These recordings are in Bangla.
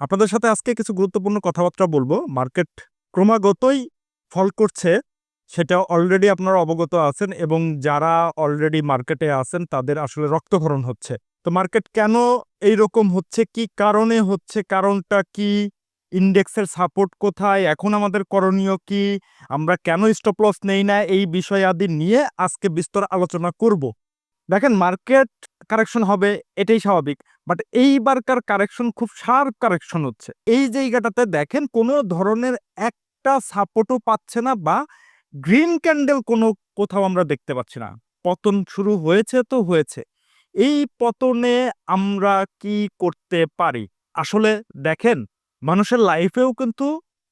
আপনাদের সাথে আজকে কিছু গুরুত্বপূর্ণ কথাবার্তা বলব। মার্কেট ক্রমাগতই ফল করছে সেটা অলরেডি আপনারা অবগত আছেন এবং যারা অলরেডি মার্কেটে আছেন, তাদের আসলে রক্তক্ষরণ হচ্ছে। তো মার্কেট কেন এইরকম হচ্ছে, কি কারণে হচ্ছে, কারণটা কি ইন্ডেক্সের সাপোর্ট কোথায়, এখন আমাদের করণীয় কি, আমরা কেন স্টপ লস নেই না, এই বিষয় আদি নিয়ে আজকে বিস্তর আলোচনা করব। দেখেন মার্কেট কারেকশন হবে, এটাই স্বাভাবিক। বাট এইবারকার কারেকশন খুব শার্প কারেকশন হচ্ছে। এই জায়গাটাতে দেখেন কোনো ধরনের একটা সাপোর্টও পাচ্ছে না বা গ্রিন ক্যান্ডেল কোনো কোথাও আমরা দেখতে পাচ্ছি না। পতন শুরু হয়েছে তো হয়েছে। এই পতনে আমরা কি করতে পারি? আসলে দেখেন, মানুষের লাইফেও কিন্তু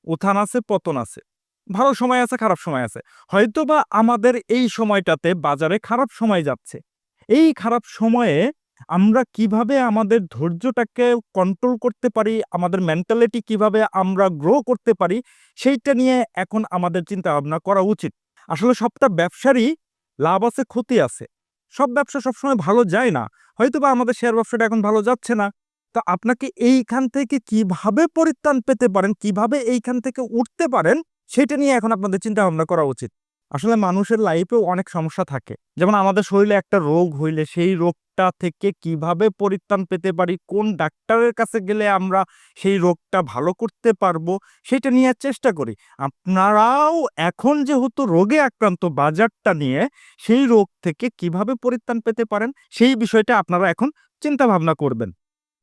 উত্থান আছে, পতন আছে। ভালো সময় আছে, খারাপ সময় আছে। হয়তোবা আমাদের এই সময়টাতে বাজারে খারাপ সময় যাচ্ছে। এই খারাপ সময়ে আমরা কীভাবে আমাদের ধৈর্যটাকে কন্ট্রোল করতে পারি, আমাদের মেন্টালিটি কীভাবে আমরা গ্রো করতে পারি, সেইটা নিয়ে এখন আমাদের চিন্তা ভাবনা করা উচিত। আসলে সবটা ব্যবসারই লাভ আছে, ক্ষতি আছে। সব ব্যবসা সবসময় ভালো যায় না। হয়তোবা আমাদের শেয়ার ব্যবসাটা এখন ভালো যাচ্ছে না। তো আপনাকে এইখান থেকে কীভাবে পরিত্রাণ পেতে পারেন, কীভাবে এইখান থেকে উঠতে পারেন সেটা নিয়ে এখন আপনাদের চিন্তা ভাবনা করা উচিত। আসলে মানুষের লাইফেও অনেক সমস্যা থাকে। যেমন আমাদের শরীরে একটা রোগ হইলে সেই রোগটা থেকে কীভাবে পরিত্রাণ পেতে পারি, কোন ডাক্তারের কাছে গেলে আমরা সেই রোগটা ভালো করতে পারব, সেটা নিয়ে চেষ্টা করি। আপনারাও এখন যেহেতু রোগে আক্রান্ত বাজারটা নিয়ে সেই রোগ থেকে কীভাবে পরিত্রাণ পেতে পারেন, সেই বিষয়টা আপনারা এখন চিন্তা ভাবনা করবেন।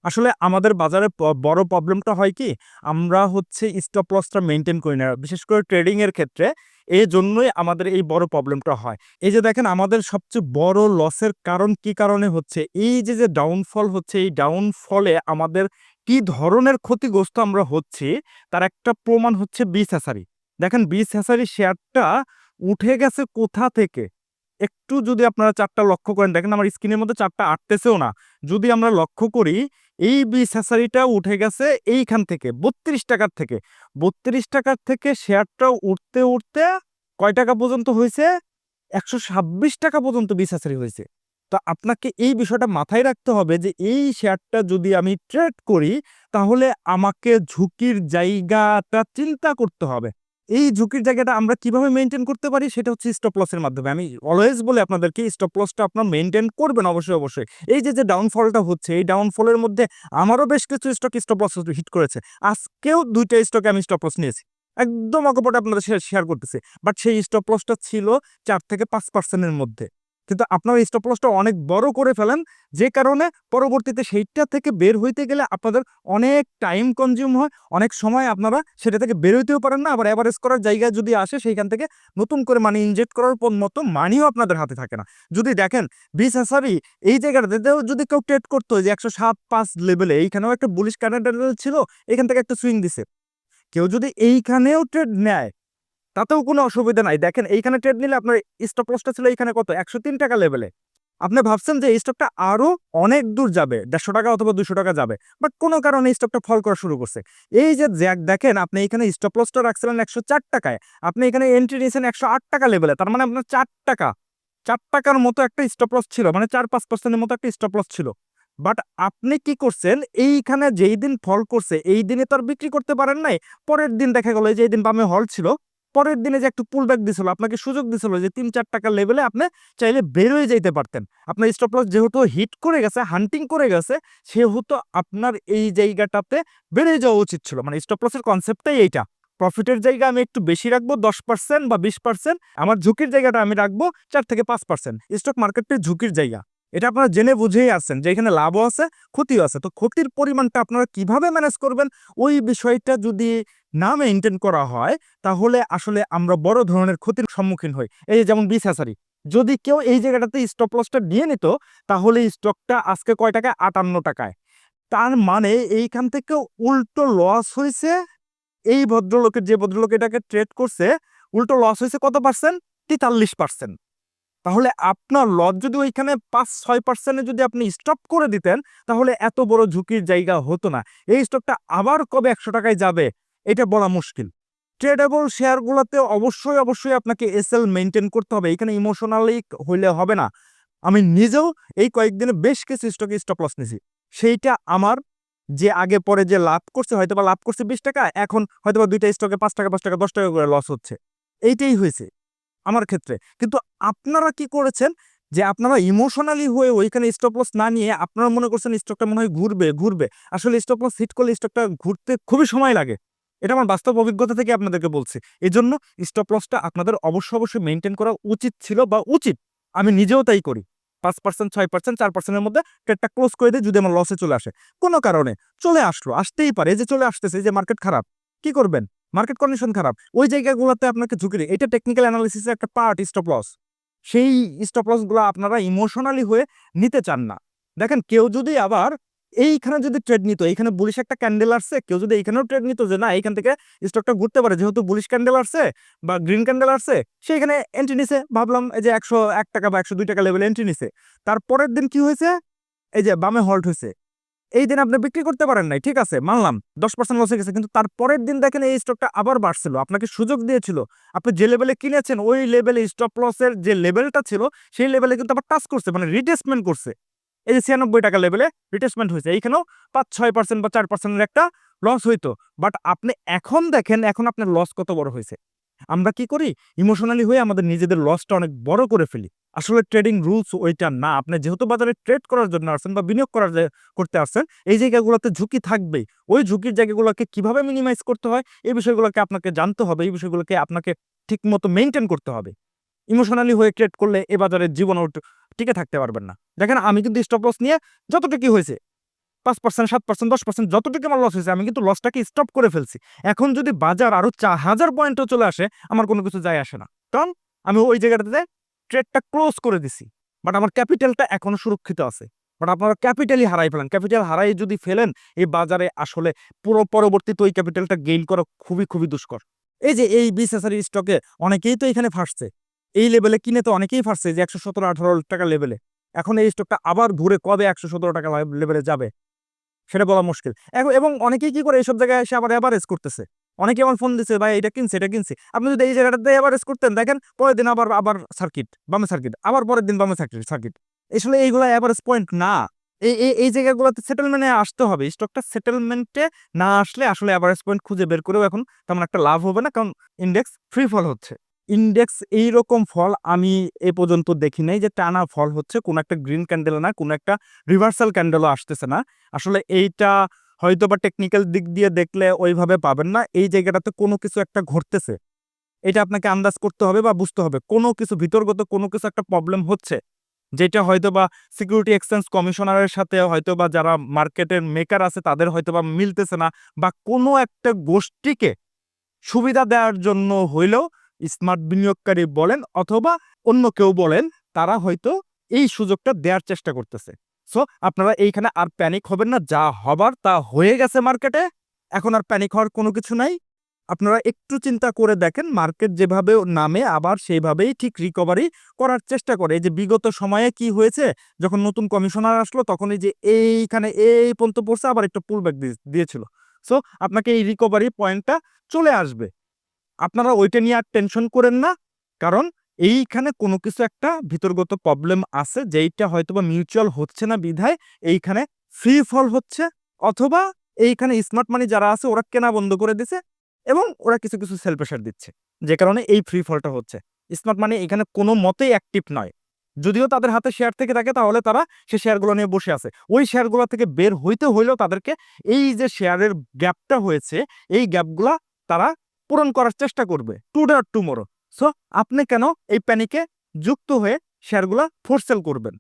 আসলে আমাদের বাজারে বড় প্রবলেমটা হয় কি, আমরা হচ্ছে স্টপ লসটা মেনটেন করি না। বিশেষ করে ট্রেডিংয়ের ক্ষেত্রে এই জন্যই আমাদের এই বড় প্রবলেমটা হয়। এই যে দেখেন, আমাদের সবচেয়ে বড় লসের কারণ কি কারণে হচ্ছে? এই যে যে ডাউনফল হচ্ছে, এই ডাউনফলে আমাদের কি ধরনের ক্ষতিগ্রস্ত আমরা হচ্ছি, তার একটা প্রমাণ হচ্ছে বিস হ্যাসারি দেখেন বিস হ্যাসারি শেয়ারটা উঠে গেছে কোথা থেকে? একটু যদি আপনারা চারটা লক্ষ্য করেন, দেখেন আমার স্ক্রিনের মধ্যে চারটা আটতেছেও না। যদি আমরা লক্ষ্য করি, এই বিস হ্যাসারিটা উঠে গেছে এইখান থেকে, বত্রিশ টাকার থেকে। বত্রিশ টাকার থেকে শেয়ারটা উঠতে উঠতে কয় টাকা পর্যন্ত হয়েছে? একশো ছাব্বিশ টাকা পর্যন্ত বিসাসারি হয়েছে। তো আপনাকে এই বিষয়টা মাথায় রাখতে হবে যে, এই শেয়ারটা যদি আমি ট্রেড করি, তাহলে আমাকে ঝুঁকির জায়গাটা চিন্তা করতে হবে। এই ঝুঁকির জায়গাটা আমরা কীভাবে মেনটেন করতে পারি সেটা হচ্ছে স্টপ লসের মাধ্যমে। আমি অলওয়েজ বলে আপনাদেরকে স্টপ লসটা আপনার মেনটেন করবেন অবশ্যই অবশ্যই। এই যে যে ডাউনফলটা হচ্ছে, এই ডাউনফলের মধ্যে আমারও বেশ কিছু স্টক স্টপ লস হিট করেছে। আজকেও দুইটা স্টকে আমি স্টপ লস নিয়েছি। একদম অকপটে আপনাদের শেয়ার করতেছে। বাট সেই স্টপ লসটা ছিল চার থেকে পাঁচ পার্সেন্টের মধ্যে। কিন্তু আপনার স্টপ লসটা অনেক বড় করে ফেলেন। যে কারণে পরবর্তীতে সেইটা থেকে বের হইতে গেলে আপনাদের অনেক টাইম কনজিউম হয়, অনেক সময় আপনারা সেটা থেকে বের হইতেও পারেন না। আবার অ্যাভারেজ করার জায়গায় যদি আসে, সেইখান থেকে নতুন করে মানি ইনজেক্ট করার পর মতো মানিও আপনাদের হাতে থাকে না। যদি দেখেন, বিশ হাসারি এই জায়গাটাতেও যদি কেউ ট্রেড করতো যে একশো সাত পাঁচ লেভেলে এইখানেও একটা বুলিশ ক্যানাডার ছিল এখান থেকে একটা সুইং দিছে। কেউ যদি এইখানেও ট্রেড নেয় তাতেও কোনো অসুবিধা নাই। দেখেন, এইখানে ট্রেড নিলে আপনার স্টপ লসটা ছিল এইখানে কত? একশো তিন টাকা লেভেলে আপনি ভাবছেন যে এই স্টকটা আরও অনেক দূর যাবে, দেড়শো টাকা অথবা দুশো টাকা যাবে বাট কোনো কারণে এই স্টকটা ফল করা শুরু করছে। এই যে জ্যাক দেখেন, আপনি এখানে স্টপ লসটা রাখছিলেন একশো চার টাকায়, আপনি এখানে এন্ট্রি নিয়েছেন একশো আট টাকা লেভেলে তার মানে আপনার চার টাকা, চার টাকার মতো একটা স্টপ লস ছিল মানে চার পাঁচ পার্সেন্টের মতো একটা স্টপ লস ছিল। বাট আপনি কি করছেন, এইখানে যেই দিন ফল করছে, এই দিনে তো আর বিক্রি করতে পারেন নাই, পরের দিন দেখা গেল এই দিন বামে হল ছিল পরের দিনে যে একটু পুল ব্যাক দিছিল, আপনাকে সুযোগ দিছিল যে তিন, চার টাকার লেভেলে আপনি চাইলে বেরোয় যাইতে পারতেন। আপনার স্টপ লস যেহেতু হিট করে গেছে হান্টিং করে গেছে, সেহেতু আপনার এই জায়গাটাতে বেড়ে যাওয়া উচিত ছিল। মানে স্টপ লসের কনসেপ্টটাই এইটা। প্রফিটের জায়গা আমি একটু বেশি রাখব, দশ পার্সেন্ট বা বিশ পার্সেন্ট আমার ঝুঁকির জায়গাটা আমি রাখব চার থেকে পাঁচ পার্সেন্ট স্টক মার্কেটে ঝুঁকির জায়গা। এটা আপনারা জেনে বুঝেই আসছেন যে এখানে লাভও আছে, ক্ষতিও আছে। তো ক্ষতির পরিমাণটা আপনারা কীভাবে ম্যানেজ করবেন? ওই বিষয়টা যদি না মেনটেন করা হয়, তাহলে আসলে আমরা বড় ধরনের ক্ষতির সম্মুখীন হই। এই যেমন হাসারি, যদি কেউ এই জায়গাটাতে স্টপ লসটা নিয়ে নিত, তাহলে স্টকটা আজকে কয় টাকায়? আটান্ন টাকায়। তার মানে এইখান থেকে উল্টো লস হয়েছে এই ভদ্রলোকের যে ভদ্রলোক এটাকে ট্রেড করছে, উল্টো লস হয়েছে কত পার্সেন্ট তেতাল্লিশ পার্সেন্ট তাহলে আপনার লস যদি ওইখানে পাঁচ, ছয় পার্সেন্টে যদি আপনি স্টপ করে দিতেন, তাহলে এত বড় ঝুঁকির জায়গা হতো না। এই স্টকটা আবার কবে একশো টাকায় যাবে, এটা বলা মুশকিল। ট্রেডেবল শেয়ারগুলোতে অবশ্যই অবশ্যই আপনাকে এসএল মেনটেন করতে হবে। এখানে ইমোশনালি হইলে হবে না। আমি নিজেও এই কয়েকদিনে বেশ কিছু স্টকে স্টপ লস নিয়েছি। সেইটা আমার যে আগে পরে যে লাভ করছে হয়তো বা লাভ করছে বিশ টাকা, এখন হয়তো বা দুইটা স্টকে পাঁচ টাকা পাঁচ টাকা, দশ টাকা করে লস হচ্ছে। এইটাই হয়েছে। আমার ক্ষেত্রে। কিন্তু আপনারা কি করেছেন? যে আপনারা ইমোশনালি হয়ে ওইখানে স্টপ লস না নিয়ে আপনারা মনে করছেন স্টকটা মনে হয় ঘুরবে ঘুরবে। আসলে স্টপ লস হিট করলে স্টকটা ঘুরতে খুবই সময় লাগে। এটা আমার বাস্তব অভিজ্ঞতা থেকে আপনাদেরকে বলছি। এই জন্য স্টপ লসটা আপনাদের অবশ্যই অবশ্যই মেনটেন করা উচিত ছিল বা উচিত। আমি নিজেও তাই করি। পাঁচ পার্সেন্ট ছয় পার্সেন্ট চার পার্সেন্টের মধ্যে ট্রেডটা ক্লোজ করে দিই যদি আমার লসে চলে আসে। কোনো কারণে চলে আসলো, আসতেই পারে। যে চলে আসতেছে যে মার্কেট খারাপ, কি করবেন? মার্কেট কন্ডিশন খারাপ। ওই জায়গাগুলোতে আপনাকে ঝুঁকি নেই। এটা টেকনিক্যাল অ্যানালিসিসের একটা পার্ট স্টপ লস সেই স্টপ লসগুলো আপনারা ইমোশনালি হয়ে নিতে চান না। দেখেন, কেউ যদি আবার এইখানে যদি ট্রেড নিত, এইখানে বুলিশ একটা ক্যান্ডেল আসছে, কেউ যদি এইখানেও ট্রেড নিত যে না, এইখান থেকে স্টকটা ঘুরতে পারে, যেহেতু বুলিশ ক্যান্ডেল আসছে বা গ্রিন ক্যান্ডেল আসছে, সেইখানে এন্ট্রি নিছে। ভাবলাম এই যে একশো এক টাকা বা একশো দুই টাকা লেভেল এন্ট্রি নিছে। তারপরের দিন কি হয়েছে? এই যে বামে হল্ট হয়েছে। এই দিন আপনি বিক্রি করতে পারেন নাই, ঠিক আছে? মানলাম, দশ পার্সেন্ট লস হয়ে গেছে, কিন্তু তারপরের দিন দেখেন এই স্টকটা আবার বাড়ছিল। আপনাকে সুযোগ দিয়েছিল। আপনি যে লেভেলে কিনেছেন, ওই লেভেলে স্টপ লসের যে লেভেলটা ছিল, সেই লেভেলে কিন্তু আবার টাচ করছে মানে রিটেসমেন্ট করছে। এই যে ছিয়ানব্বই টাকা লেভেলে রিটেসমেন্ট হয়েছে, এইখানেও পাঁচ ছয় পার্সেন্ট বা চার পার্সেন্টের একটা লস হইতো। বাট আপনি এখন দেখেন, এখন আপনার লস কত বড় হয়েছে। আমরা কি করি? ইমোশনালি হয়ে আমাদের নিজেদের লসটা অনেক বড় করে ফেলি। আসলে ট্রেডিং রুলস ওইটা না। আপনি যেহেতু বাজারে ট্রেড করার জন্য আসছেন বা বিনিয়োগ করার করতে আসছেন, এই জায়গাগুলোতে ঝুঁকি থাকবেই। ওই ঝুঁকির জায়গাগুলোকে কীভাবে মিনিমাইজ করতে হয়, এই বিষয়গুলোকে আপনাকে জানতে হবে, এই বিষয়গুলোকে আপনাকে ঠিক মতো মেনটেন করতে হবে। ইমোশনালি হয়ে ট্রেড করলে এ বাজারের জীবন টিকে থাকতে পারবেন না। দেখেন, আমি কিন্তু স্টপ লস নিয়ে যতটুকু হয়েছে, পাঁচ পার্সেন্ট সাত পার্সেন্ট দশ পার্সেন্ট যতটুকু আমার লস হয়েছে, আমি কিন্তু লসটাকে স্টপ করে ফেলছি। এখন যদি বাজার আরও চার হাজার পয়েন্টও চলে আসে, আমার কোনো কিছু যায় আসে না। কারণ, আমি ওই জায়গাটাতে ট্রেডটা ক্লোজ করে দিছি। বাট আমার ক্যাপিটালটা এখনও সুরক্ষিত আছে। বাট আপনারা ক্যাপিটালই হারাই ফেলেন। ক্যাপিটাল হারাই যদি ফেলেন, এই বাজারে আসলে পুরো পরবর্তীতে ওই ক্যাপিটালটা গেইন করা খুবই খুবই দুষ্কর। এই যে এই বিসেসারি স্টকে অনেকেই তো এখানে ফাঁসছে এই লেভেলে কিনে তো অনেকেই ফাঁসছে যে একশো সতেরো, আঠারো টাকা লেভেলে এখন এই স্টকটা আবার ঘুরে কবে একশো সতেরো টাকা লেভেলে যাবে? সেটা বলা মুশকিল। এবং অনেকেই কি করে এইসব জায়গায় এসে আবার অ্যাভারেজ করতেছে। অনেকে আমার ফোন দিচ্ছে ভাই, এটা কিনছে এটা কিনছে। আপনি যদি এই জায়গাটাতে অ্যাভারেজ করতেন, দেখেন পরের দিন আবার আবার সার্কিট বামে সার্কিট আবার পরের দিন বামে সার্কিট সার্কিট আসলে এইগুলো অ্যাভারেজ পয়েন্ট না। এই এই এই জায়গাগুলোতে সেটেলমেন্টে আসতে হবে। স্টকটা সেটেলমেন্টে না আসলে আসলে অ্যাভারেজ পয়েন্ট খুঁজে বের করেও এখন তেমন একটা লাভ হবে না, কারণ ইন্ডেক্স ফ্রি ফল হচ্ছে। ইন্ডেক্স এইরকম ফল আমি এ পর্যন্ত দেখি নাই যে টানা ফল হচ্ছে। কোনো একটা গ্রিন ক্যান্ডেল না, কোনো একটা রিভার্সাল ক্যান্ডেলও আসতেছে না। আসলে এইটা হয়তো বা টেকনিক্যাল দিক দিয়ে দেখলে ওইভাবে পাবেন না। এই জায়গাটাতে কোনো কিছু একটা ঘটতেছে। এটা আপনাকে আন্দাজ করতে হবে বা বুঝতে হবে। কোনো কিছু ভিতরগত কোনো কিছু একটা প্রবলেম হচ্ছে, যেটা হয়তো বা সিকিউরিটি এক্সচেঞ্জ কমিশনারের সাথে হয়তো বা যারা মার্কেটের মেকার আছে, তাদের হয়তো বা মিলতেছে না বা কোনো একটা গোষ্ঠীকে সুবিধা দেওয়ার জন্য হইলেও স্মার্ট বিনিয়োগকারী বলেন অথবা অন্য কেউ বলেন, তারা হয়তো এই সুযোগটা দেওয়ার চেষ্টা করতেছে। সো আপনারা এইখানে আর প্যানিক হবেন না। যা হবার তা হয়ে গেছে মার্কেটে এখন আর প্যানিক হওয়ার কোনো কিছু নাই। আপনারা একটু চিন্তা করে দেখেন মার্কেট যেভাবে নামে, আবার সেইভাবেই ঠিক রিকভারি করার চেষ্টা করে। এই যে বিগত সময়ে কি হয়েছে, যখন নতুন কমিশনার আসলো তখন এই যে এইখানে এই পর্যন্ত পড়ছে, আবার একটা পুল ব্যাক দিয়েছিল। সো আপনাকে এই রিকভারি পয়েন্টটা চলে আসবে। আপনারা ওইটা নিয়ে আর টেনশন করেন না। কারণ এইখানে কোনো কিছু একটা ভিতরগত প্রবলেম আছে, যেইটা হয়তো বা মিউচুয়াল হচ্ছে না বিধায় এইখানে ফ্রি ফল হচ্ছে, অথবা এইখানে স্মার্ট মানি যারা আছে ওরা কেনা বন্ধ করে দিছে এবং ওরা কিছু কিছু সেল প্রেশার দিচ্ছে, যে কারণে এই ফ্রি ফলটা হচ্ছে। স্মার্ট মানি এখানে কোনো মতেই অ্যাক্টিভ নয়। যদিও তাদের হাতে শেয়ার থেকে থাকে, তাহলে তারা সে শেয়ারগুলো নিয়ে বসে আছে। ওই শেয়ারগুলো থেকে বের হইতে হইলেও তাদেরকে এই যে শেয়ারের গ্যাপটা হয়েছে, এই গ্যাপগুলা তারা পূরণ করার চেষ্টা করবে টুডে আর টুমোরো সো আপনি কেন এই প্যানিকে যুক্ত হয়ে শেয়ারগুলো ফোর্স সেল করবেন?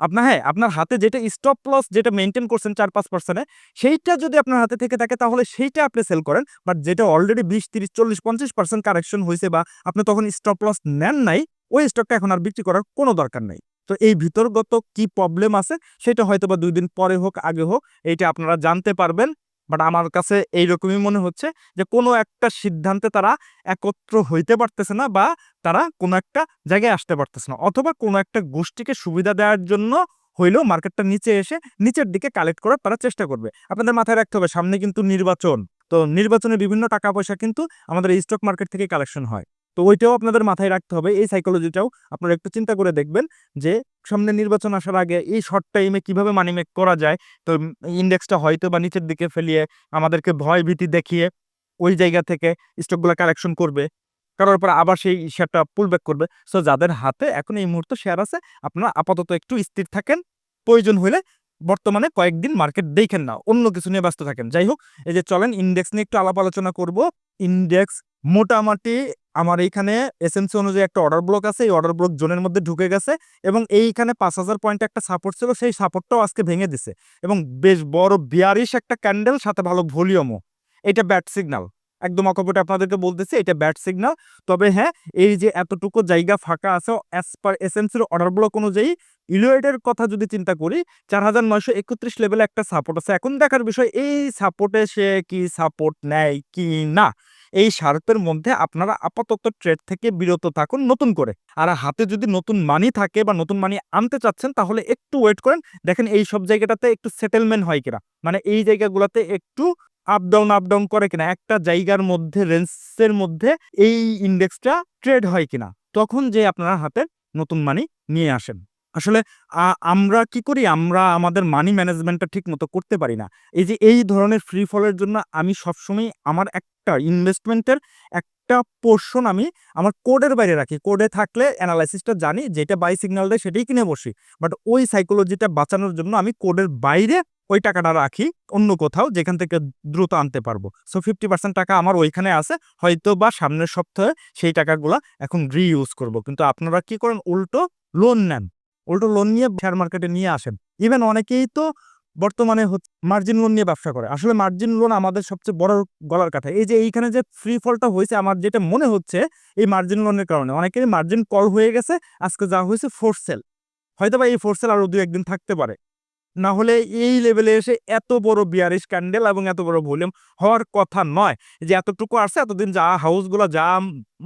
আপনার হ্যাঁ আপনার হাতে যেটা স্টপ লস যেটা মেনটেন করছেন চার পাঁচ পার্সেন্টে সেইটা যদি আপনার হাতে থেকে থাকে, তাহলে সেইটা আপনি সেল করেন। বাট যেটা অলরেডি বিশ, তিরিশ, চল্লিশ, পঞ্চাশ পার্সেন্ট কারেকশন হয়েছে বা আপনি তখন স্টপ লস নেন নাই, ওই স্টকটা এখন আর বিক্রি করার কোনো দরকার নেই। তো এই ভিতরগত কি প্রবলেম আছে, সেটা হয়তো বা দুই দিন পরে হোক, আগে হোক, এইটা আপনারা জানতে পারবেন। বাট আমার কাছে এইরকমই মনে হচ্ছে যে, কোনো একটা সিদ্ধান্তে তারা একত্র হইতে পারতেছে না বা তারা কোনো একটা জায়গায় আসতে পারতেছে না। অথবা কোনো একটা গোষ্ঠীকে সুবিধা দেওয়ার জন্য হইলেও মার্কেটটা নিচে এসে নিচের দিকে কালেক্ট করার তারা চেষ্টা করবে। আপনাদের মাথায় রাখতে হবে, সামনে কিন্তু নির্বাচন। তো নির্বাচনে বিভিন্ন টাকা পয়সা কিন্তু আমাদের স্টক মার্কেট থেকে কালেকশন হয়। তো ওইটাও আপনাদের মাথায় রাখতে হবে। এই সাইকোলজিটাও আপনারা একটু চিন্তা করে দেখবেন যে, সামনে নির্বাচন আসার আগে এই শর্ট টাইমে কীভাবে মানি মেক করা যায়? তো ইন্ডেক্সটা হয়তো বা নিচের দিকে ফেলিয়ে আমাদেরকে ভয় ভীতি দেখিয়ে ওই জায়গা থেকে স্টকগুলো কালেকশন করবে। করার পর আবার সেই শেয়ারটা পুল ব্যাক করবে। সো যাদের হাতে এখন এই মুহূর্তে শেয়ার আছে, আপনারা আপাতত একটু স্থির থাকেন। প্রয়োজন হলে বর্তমানে কয়েকদিন মার্কেট দেখেন না, অন্য কিছু নিয়ে ব্যস্ত থাকেন। যাই হোক, এই যে চলেন ইন্ডেক্স নিয়ে একটু আলাপ আলোচনা করব। ইন্ডেক্স মোটামুটি আমার এইখানে এসএমসি অনুযায়ী একটা অর্ডার ব্লক আছে, এই অর্ডার ব্লক জোনের মধ্যে ঢুকে গেছে এবং এইখানে পাঁচ হাজার পয়েন্ট একটা সাপোর্ট ছিল, সেই সাপোর্টটাও আজকে ভেঙে দিছে এবং বেশ বড় বিয়ারিশ একটা ক্যান্ডেল সাথে ভালো ভলিউমও এটা ব্যাড সিগনাল একদম অকপটে আপনাদেরকে বলতেছি, এটা ব্যাড সিগনাল তবে হ্যাঁ এই যে এতটুকু জায়গা ফাঁকা আছে অ্যাজ পার এসএমসির অর্ডার ব্লক অনুযায়ী ইলুয়েডের কথা যদি চিন্তা করি, চার হাজার নয়শো একত্রিশ লেভেলে একটা সাপোর্ট আছে। এখন দেখার বিষয়, এই সাপোর্টে সে কি সাপোর্ট নেয় কি না? এই শার্পের মধ্যে আপনারা আপাতত ট্রেড থেকে বিরত থাকুন নতুন করে। আর হাতে যদি নতুন মানি থাকে বা নতুন মানি আনতে চাচ্ছেন, তাহলে একটু ওয়েট করেন। দেখেন এই সব জায়গাটাতে একটু সেটেলমেন্ট হয় কিনা। মানে এই জায়গাগুলোতে একটু আপ ডাউন আপ ডাউন করে কিনা। একটা জায়গার মধ্যে রেঞ্জের মধ্যে এই ইন্ডেক্সটা ট্রেড হয় কিনা। তখন যে আপনারা হাতে নতুন মানি নিয়ে আসেন। আসলে আমরা কি করি? আমরা আমাদের মানি ম্যানেজমেন্টটা ঠিক মতো করতে পারি না। এই যে, এই ধরনের ফ্রি ফলের জন্য আমি সবসময় আমার একটা ইনভেস্টমেন্টের একটা পোর্শন আমি আমার কোডের বাইরে রাখি। কোডে থাকলে অ্যানালাইসিসটা জানি, যেটা বাই সিগন্যাল দেয় সেটাই কিনে বসি। বাট ওই সাইকোলজিটা বাঁচানোর জন্য আমি কোডের বাইরে ওই টাকাটা রাখি, অন্য কোথাও যেখান থেকে দ্রুত আনতে পারব। সো ফিফটি পার্সেন্ট টাকা আমার ওইখানে আছে হয়তো বা সামনের সপ্তাহে সেই টাকাগুলো এখন রিইউজ করব। কিন্তু আপনারা কি করেন? উল্টো লোন নেন। উল্টো লোন নিয়ে শেয়ার মার্কেটে নিয়ে আসেন। ইভেন অনেকেই তো বর্তমানে মার্জিন লোন নিয়ে ব্যবসা করে। আসলে মার্জিন লোন আমাদের সবচেয়ে বড় গলার কথা এই যে এইখানে যে ফ্রি ফলটা হয়েছে, আমার যেটা মনে হচ্ছে, এই মার্জিন লোনের কারণে অনেকের মার্জিন কল হয়ে গেছে, আজকে যা হয়েছে ফোর্স সেল হয়তো বা এই ফোর্স সেল আরও দু একদিন থাকতে পারে। না হলে এই লেভেলে এসে এত বড় বিয়ারিশ ক্যান্ডেল এবং এত বড় ভলিউম হওয়ার কথা নয় যে এতটুকু আসছে, এতদিন যা হাউসগুলো যা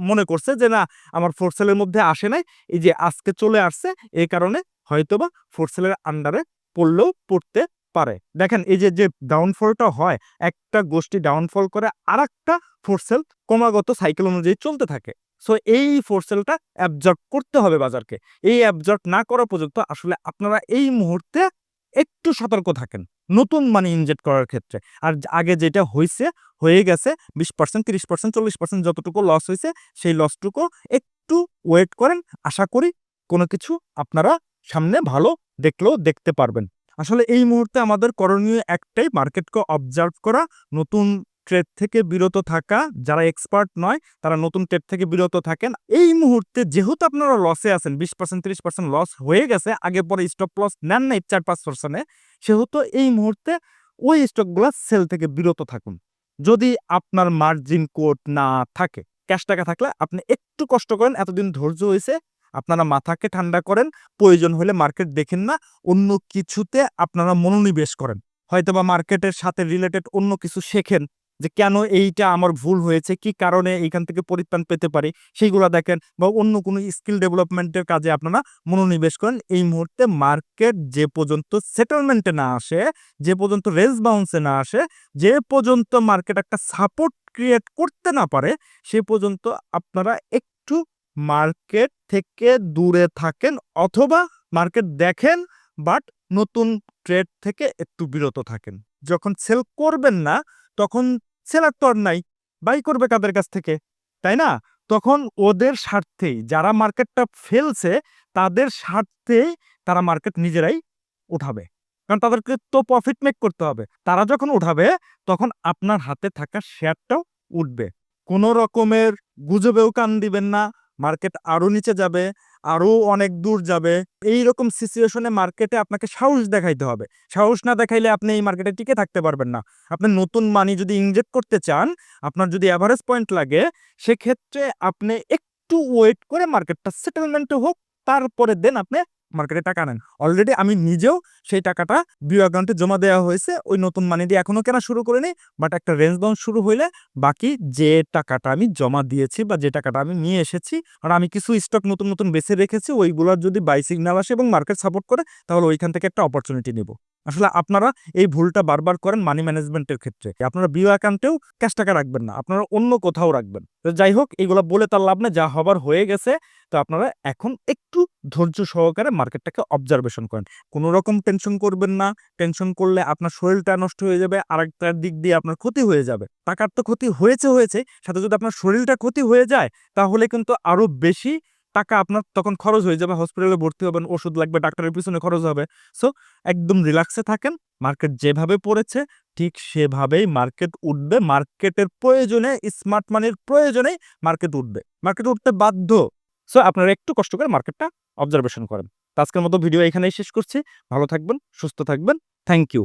মনে করছে যে না, আমার ফোর সেলের মধ্যে আসে নাই, এই যে আজকে চলে আসছে, এই কারণে হয়তোবা ফোর সেলের আন্ডারে পড়লেও পড়তে পারে। দেখেন, এই যে যে ডাউনফলটা হয়, একটা গোষ্ঠী ডাউনফল করে আর একটা ফোরসেল ক্রমাগত সাইকেল অনুযায়ী চলতে থাকে। সো এই ফোরসেলটা অ্যাবজর্ব করতে হবে বাজারকে। এই অ্যাবজর্ব না করা পর্যন্ত আসলে আপনারা এই মুহূর্তে একটু সতর্ক থাকেন। নতুন মানি ইনজেক্ট করার ক্ষেত্রে। আর আগে যেটা হয়েছে হয়ে গেছে, বিশ পার্সেন্ট তিরিশ পার্সেন্ট চল্লিশ পার্সেন্ট যতটুকু লস হয়েছে সেই লসটুকু একটু ওয়েট করেন। আশা করি কোনো কিছু আপনারা সামনে ভালো দেখলেও দেখতে পারবেন। আসলে এই মুহূর্তে আমাদের করণীয় একটাই মার্কেটকে অবজার্ভ করা, নতুন ট্রেড থেকে বিরত থাকা, যারা এক্সপার্ট নয়, তারা নতুন ট্রেড থেকে বিরত থাকেন। এই মুহূর্তে যেহেতু আপনারা লসে আছেন, বিশ পার্সেন্ট তিরিশ পার্সেন্ট লস হয়ে গেছে, আগে পরে স্টপ লস নেন নাই চার পাঁচ পার্সেন্টে সেহেতু এই মুহূর্তে ওই স্টকগুলো সেল থেকে বিরত থাকুন। যদি আপনার মার্জিন কোড না থাকে ক্যাশ টাকা থাকলে আপনি একটু কষ্ট করেন, এতদিন ধৈর্য হয়েছে, আপনারা মাথাকে ঠান্ডা করেন, প্রয়োজন হলে মার্কেট দেখেন না, অন্য কিছুতে আপনারা মনোনিবেশ করেন। হয়তো বা মার্কেটের সাথে রিলেটেড অন্য কিছু শেখেন যে কেন এইটা আমার ভুল হয়েছে? কি কারণে এইখান থেকে পরিত্রাণ পেতে পারি? সেইগুলো দেখেন বা অন্য কোনো স্কিল ডেভেলপমেন্টের কাজে আপনারা মনোনিবেশ করেন। এই মুহূর্তে মার্কেট যে পর্যন্ত সেটেলমেন্টে না আসে, যে পর্যন্ত রেস বাউন্সে না আসে, যে পর্যন্ত মার্কেট একটা সাপোর্ট ক্রিয়েট করতে না পারে, সে পর্যন্ত আপনারা একটু মার্কেট থেকে দূরে থাকেন অথবা মার্কেট দেখেন বাট নতুন ট্রেড থেকে একটু বিরত থাকেন। যখন সেল করবেন না, তখন সেলার তো আর নাই, বাই করবে কাদের কাছ থেকে? তাই না? তখন ওদের স্বার্থেই, যারা মার্কেটটা ফেলছে, তাদের স্বার্থেই তারা মার্কেট নিজেরাই উঠাবে। কারণ তাদেরকে তো প্রফিট মেক করতে হবে। তারা যখন উঠাবে, তখন আপনার হাতে থাকা শেয়ারটাও উঠবে। কোনো রকমের গুজবেও কান দিবেন না, মার্কেট আরও নিচে যাবে আরও অনেক দূর যাবে। এই রকম সিচুয়েশনে মার্কেটে আপনাকে সাহস দেখাইতে হবে। সাহস না দেখাইলে আপনি এই মার্কেটে টিকে থাকতে পারবেন না। আপনি নতুন মানি যদি ইনজেক্ট করতে চান, আপনার যদি অ্যাভারেজ পয়েন্ট লাগে, সেক্ষেত্রে আপনি একটু ওয়েট করে মার্কেটটা সেটেলমেন্টে হোক তারপরে দেন আপনি মার্কেটে টাকা নেন অলরেডি আমি নিজেও সেই টাকাটা বিও অ্যাকাউন্টে জমা দেওয়া হয়েছে। ওই নতুন মানি দিয়ে এখনও কেনা শুরু করিনি বাট একটা রেঞ্জ ডাউন শুরু হইলে বাকি যে টাকাটা আমি জমা দিয়েছি বা যে টাকাটা আমি নিয়ে এসেছি আর আমি কিছু স্টক নতুন নতুন বেছে রেখেছি, ওইগুলোর যদি বাই সিগনাল আসে এবং মার্কেট সাপোর্ট করে, তাহলে ওইখান থেকে একটা অপরচুনিটি নেব। আসলে আপনারা এই ভুলটা বারবার করেন মানি ম্যানেজমেন্টের ক্ষেত্রে। আপনারা বিও অ্যাকাউন্টেও ক্যাশ টাকা রাখবেন না, আপনারা অন্য কোথাও রাখবেন। তো যাই হোক এগুলো বলে তার লাভ নেই, যা হবার হয়ে গেছে। তো আপনারা এখন একটু ধৈর্য সহকারে মার্কেটটাকে অবজারভেশন করেন। কোনো রকম টেনশন করবেন না। টেনশন করলে আপনার শরীরটা নষ্ট হয়ে যাবে আরেকটার দিক দিয়ে আপনার ক্ষতি হয়ে যাবে। টাকার তো ক্ষতি হয়েছে হয়েছে। সাথে যদি আপনার শরীরটা ক্ষতি হয়ে যায়, তাহলে কিন্তু আরও বেশি টাকা আপনার তখন খরচ হয়ে যাবে হসপিটালে ভর্তি হবেন, ওষুধ লাগবে, ডাক্তারের পিছনে খরচ হবে। সো একদম রিল্যাক্সে থাকেন মার্কেট যেভাবে পড়েছে, ঠিক সেভাবেই মার্কেট উঠবে। মার্কেটের প্রয়োজনে স্মার্ট মানির প্রয়োজনেই মার্কেট উঠবে। মার্কেট উঠতে বাধ্য। সো আপনারা একটু কষ্ট করে মার্কেটটা অবজারভেশন করেন। আজকের মতো ভিডিও এখানেই শেষ করছি। ভালো থাকবেন, সুস্থ থাকবেন। Thank you